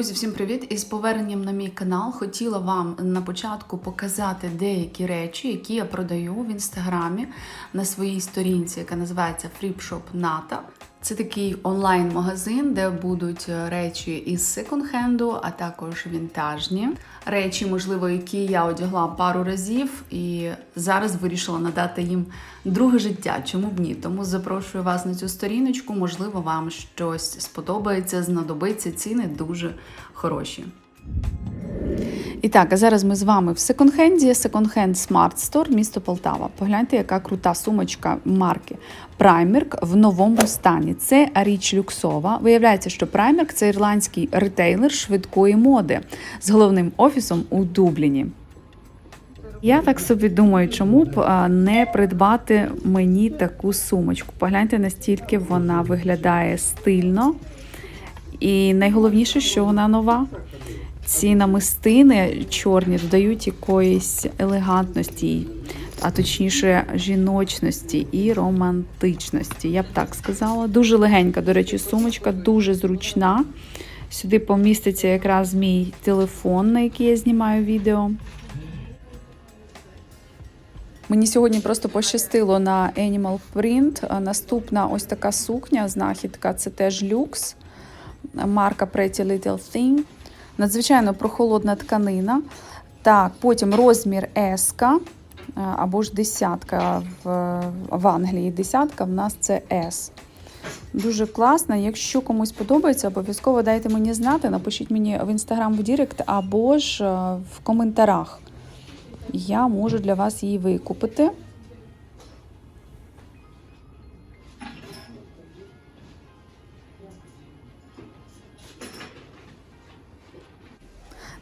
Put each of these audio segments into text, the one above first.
Друзі, всім привіт! І з поверненням на мій канал хотіла вам на початку показати деякі речі, які я продаю в інстаграмі на своїй сторінці, яка називається Flipshop Nata. Це такий онлайн-магазин, де будуть речі із секонд-хенду, а також вінтажні речі, можливо, які я одягла пару разів, і зараз вирішила надати їм друге життя. Чому б ні? Тому запрошую вас на цю сторіночку. Можливо, вам щось сподобається, знадобиться. Ціни дуже хороші. І так, а зараз ми з вами в секонд-хенді, секонд-хенд Smart Store, місто Полтава. Погляньте, яка крута сумочка марки Primark в новому стані. Це річ люксова. Виявляється, що Primark – це ірландський ретейлер швидкої моди з головним офісом у Дубліні. Я так собі думаю, чому б не придбати мені таку сумочку. Погляньте, настільки вона виглядає стильно. І найголовніше, що вона нова. Ці намистини чорні додають якоїсь елегантності, а точніше жіночності і романтичності. Я б так сказала. Дуже легенька, до речі, сумочка, дуже зручна. Сюди поміститься якраз мій телефон, на який я знімаю відео. Мені сьогодні просто пощастило на Animal Print. Наступна ось така сукня, знахідка це теж люкс. Марка Pretty Little Thing. Надзвичайно прохолодна тканина. Так, потім розмір S або ж десятка в, в Англії. Десятка в нас це S. Дуже класно. Якщо комусь подобається, обов'язково дайте мені знати. Напишіть мені в інстаграм в Дірект або ж в коментарях. Я можу для вас її викупити.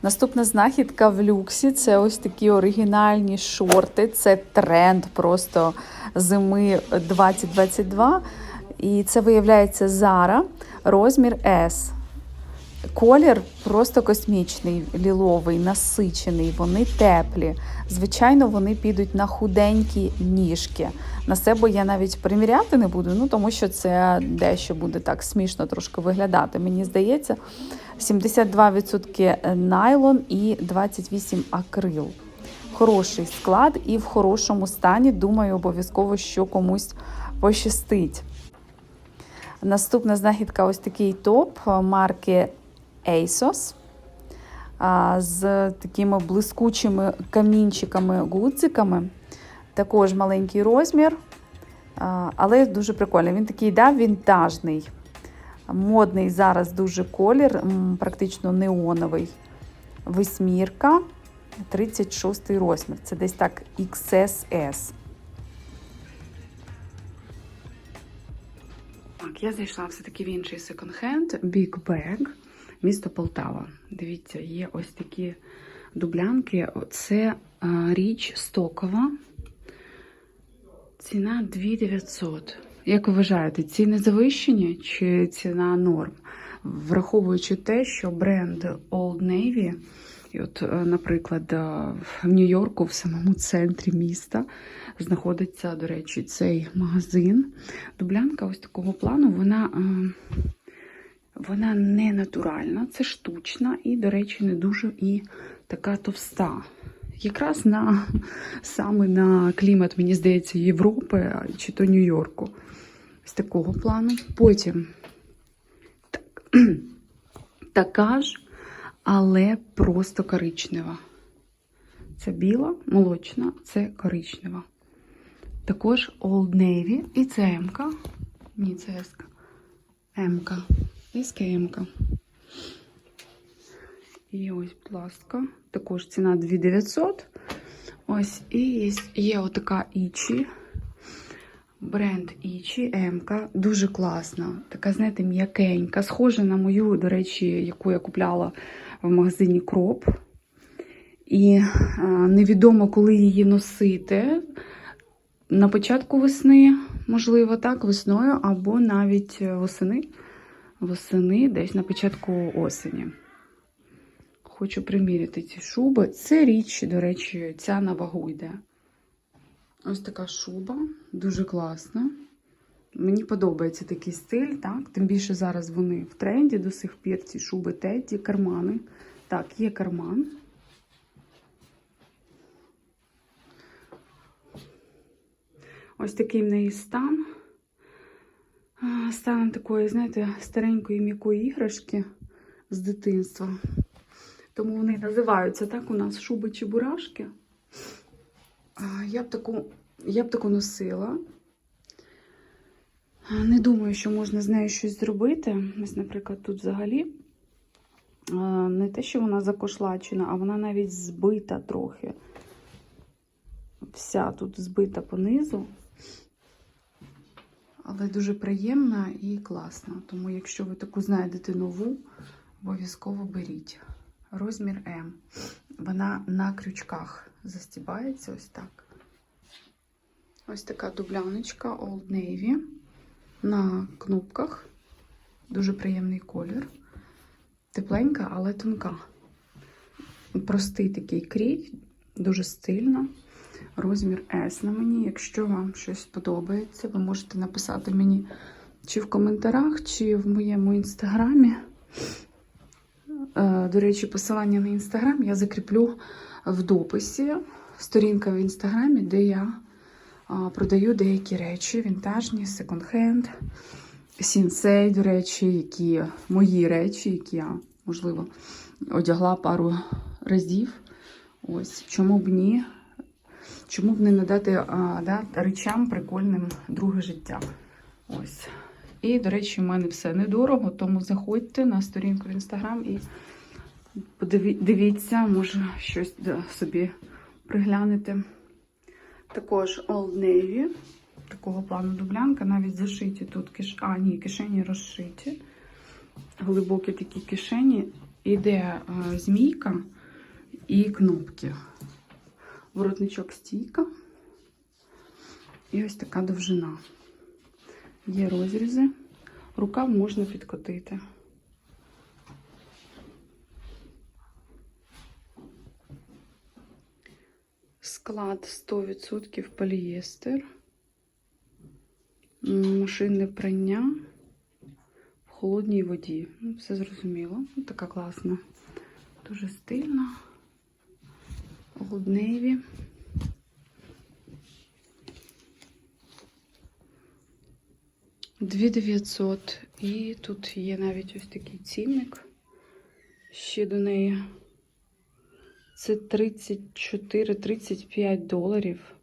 Наступна знахідка в люксі це ось такі оригінальні шорти. Це тренд просто зими 2022. І це виявляється Zara, розмір S. Колір просто космічний, ліловий, насичений, вони теплі. Звичайно, вони підуть на худенькі ніжки. На себе я навіть приміряти не буду, ну тому що це дещо буде так смішно трошки виглядати. Мені здається, 72% найлон і 28 акрил. Хороший склад і в хорошому стані. Думаю, обов'язково, що комусь пощастить. Наступна знахідка ось такий топ марки ASOS з такими блискучими камінчиками-гудзиками. Також маленький розмір, але дуже прикольний. Він такий да, вінтажний, модний зараз дуже колір, практично неоновий. Восьмірка, 36 розмір. Це десь так XSS. Так, я зайшла все-таки в інший секонд-хенд Big Bag, місто Полтава. Дивіться, є ось такі дублянки. Це річ стокова. Ціна 2900. Як ви вважаєте, ціни завищені чи ціна норм? Враховуючи те, що бренд Old Navy, і от, наприклад, в Нью-Йорку, в самому центрі міста, знаходиться, до речі, цей магазин. Дублянка ось такого плану, вона вона не натуральна, це штучна і, до речі, не дуже і така товста. Якраз на саме на клімат, мені здається, Європи чи то Нью-Йорку. З такого плану. Потім так, така ж, але просто коричнева. Це біла, молочна, це коричнева. Також Old Navy і це М-ка. Ні, це С-ка. М-ка. СКМ-ка. І ось, будь ласка, також ціна 2900. Ось, і є, є отака Ічі. Бренд Ічі М-ка. Дуже класна. Така, знаєте, м'якенька. Схожа на мою, до речі, яку я купляла в магазині Кроп. І а, невідомо, коли її носити. На початку весни, можливо, так, весною, або навіть восени. Восени, десь на початку осені. Хочу приміряти ці шуби. Це річ, до речі, ця на вагу йде. Ось така шуба, дуже класна. Мені подобається такий стиль, так? Тим більше зараз вони в тренді до сих пір ці шуби Тедді, кармани. Так, є карман. Ось такий в неї стан. Стан такої, знаєте, старенької м'якої іграшки з дитинства. Тому вони називаються так у нас шуби чебурашки. А, Я б таку, я б таку носила. Не думаю, що можна з нею щось зробити. Ось, наприклад, тут взагалі не те, що вона закошлачена, а вона навіть збита трохи. Вся тут збита понизу. Але дуже приємна і класна. Тому, якщо ви таку знайдете нову, обов'язково беріть. Розмір М. Вона на крючках застібається ось так. Ось така дубляночка Old Navy на кнопках. Дуже приємний колір. Тепленька, але тонка. Простий такий крій, дуже стильно. Розмір S на мені. Якщо вам щось подобається, ви можете написати мені чи в коментарях, чи в моєму інстаграмі. Е, До речі, посилання на інстаграм я закріплю в дописі. Сторінка в інстаграмі, де я продаю деякі речі, вінтажні, секонд-хенд, сінсей, до речі, які мої речі, які я, можливо, одягла пару разів. Ось, чому б ні? Чому б не надати а, да, речам прикольним друге життя? Ось. І, до речі, в мене все недорого, тому заходьте на сторінку в інстаграм і дивіться, може щось собі приглянете. Також Old Navy, такого плану дублянка, навіть зашиті тут киш... А, ні, кишені розшиті. Глибокі такі кишені. Іде е, змійка і кнопки. Воротничок стійка. І ось така довжина є розрізи, рукав можна підкотити. Склад 100% полієстер, машинне прання в холодній воді. Ну, все зрозуміло. Ну, така класна, дуже стильна, голубневі. 2900. І тут є навіть ось такий цінник. Ще до неї. Це 34-35 доларів.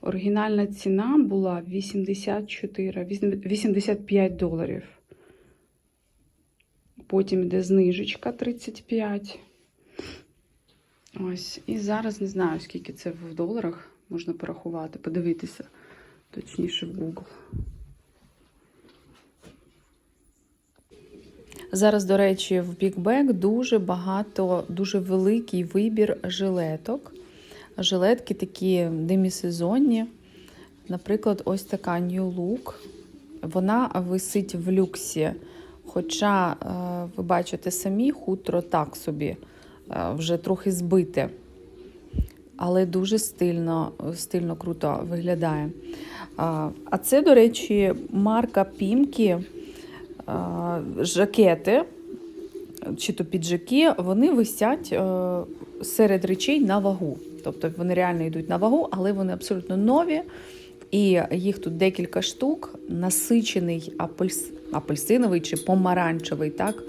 Оригінальна ціна була 84, 85 доларів. Потім йде знижечка 35. Ось. І зараз не знаю, скільки це в доларах можна порахувати, подивитися точніше в Google. Зараз, до речі, в Бікбек дуже багато, дуже великий вибір жилеток. Жилетки такі демісезонні. Наприклад, ось така New Look. Вона висить в люксі. Хоча, е, ви бачите самі, хутро так собі, е, вже трохи збите. Але дуже стильно, стильно круто виглядає. А це, до речі, марка Пімкі а, жакети, чи то піджаки, вони висять е, серед речей на вагу. Тобто вони реально йдуть на вагу, але вони абсолютно нові. І їх тут декілька штук, насичений апельс... апельсиновий чи помаранчевий. так,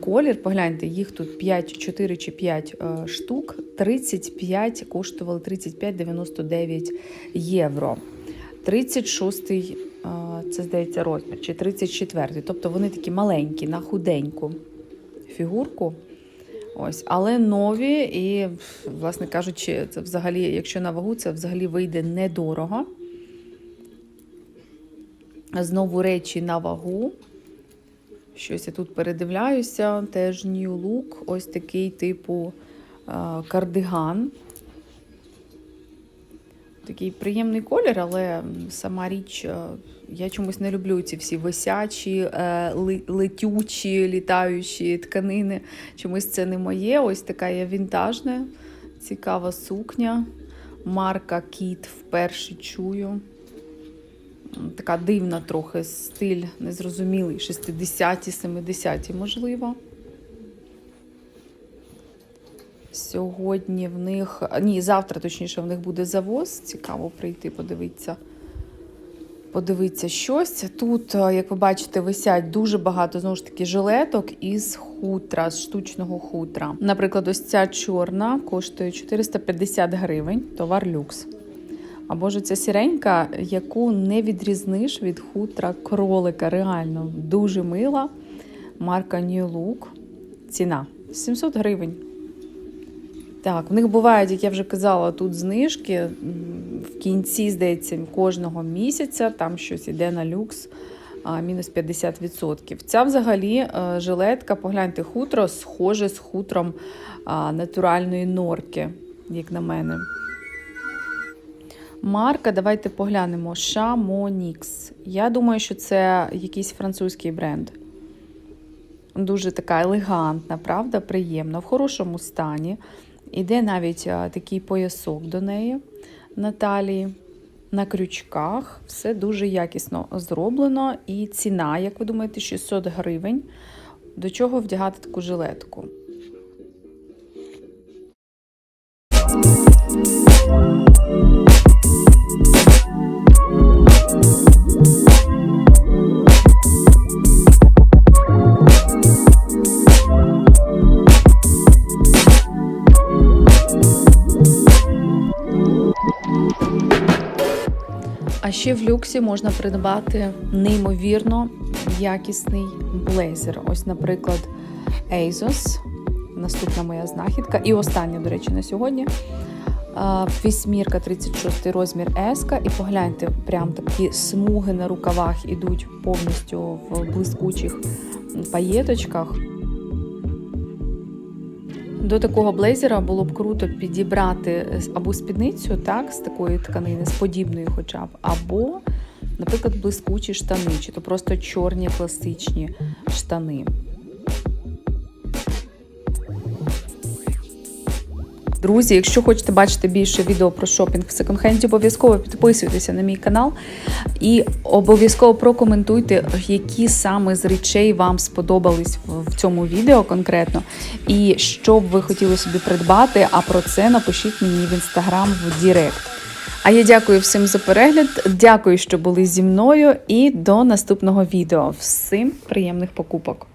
Колір, погляньте, їх тут 5, 4 чи 5 е, штук, 35 коштували 35,99 євро. 36-й, е, це здається, розмір, чи 34-й. Тобто вони такі маленькі, на худеньку фігурку. Ось, але нові, і, власне кажучи, це взагалі, якщо на вагу, це взагалі вийде недорого. Знову речі на вагу. Щось я тут передивляюся. Теж New Look, ось такий типу кардиган. Такий приємний колір, але сама річ, е, я чомусь не люблю ці всі висячі, е, летючі, літаючі тканини. Чомусь це не моє. Ось така є вінтажна, цікава сукня. Марка Кіт вперше чую. Така дивна трохи стиль, незрозумілий, 60-ті, 70-ті, можливо. Сьогодні в них, ні, завтра точніше, в них буде завоз. Цікаво прийти, подивитися. Подивитися щось. Тут, е, як ви бачите, висять дуже багато знову ж таки жилеток із хутра, з штучного хутра. Наприклад, ось ця чорна коштує 450 гривень, товар люкс. Або ж ця сіренька, яку не відрізниш від хутра кролика. Реально дуже мила. Марка New Look. Ціна 700 гривень. Так, в них бувають, як я вже казала, тут знижки в кінці, здається, кожного місяця, там щось іде на люкс, мінус 50%. Ця взагалі е, жилетка, погляньте, хутро схоже з хутром натуральної норки, як на мене. Марка, давайте поглянемо. Chamonix. Я думаю, що це якийсь французький бренд. Дуже така елегантна, правда, приємна, в хорошому стані. Іде навіть такий поясок до неї на талії, на крючках. Все дуже якісно зроблено. І ціна, як ви думаєте, 600 гривень. До чого вдягати таку жилетку? А ще в люксі можна придбати неймовірно якісний блейзер. Ось, наприклад, Asos. Наступна моя знахідка. І остання, до речі, на сьогодні. Вісьмірка 36 розмір S. І погляньте, прям такі смуги на рукавах ідуть повністю в блискучих паєточках. До такого блейзера було б круто підібрати або спідницю, так, з такої тканини, з подібної хоча б, або, наприклад, блискучі штани, чи то просто чорні класичні штани. Друзі, якщо хочете бачити більше відео про шопінг в секонд-хенді, обов'язково підписуйтеся на мій канал і обов'язково прокоментуйте, які саме з речей вам сподобались в цьому відео конкретно, і що б ви хотіли собі придбати. А про це напишіть мені в інстаграм в Дірект. А я дякую всім за перегляд. Дякую, що були зі мною, і до наступного відео. Всім приємних покупок!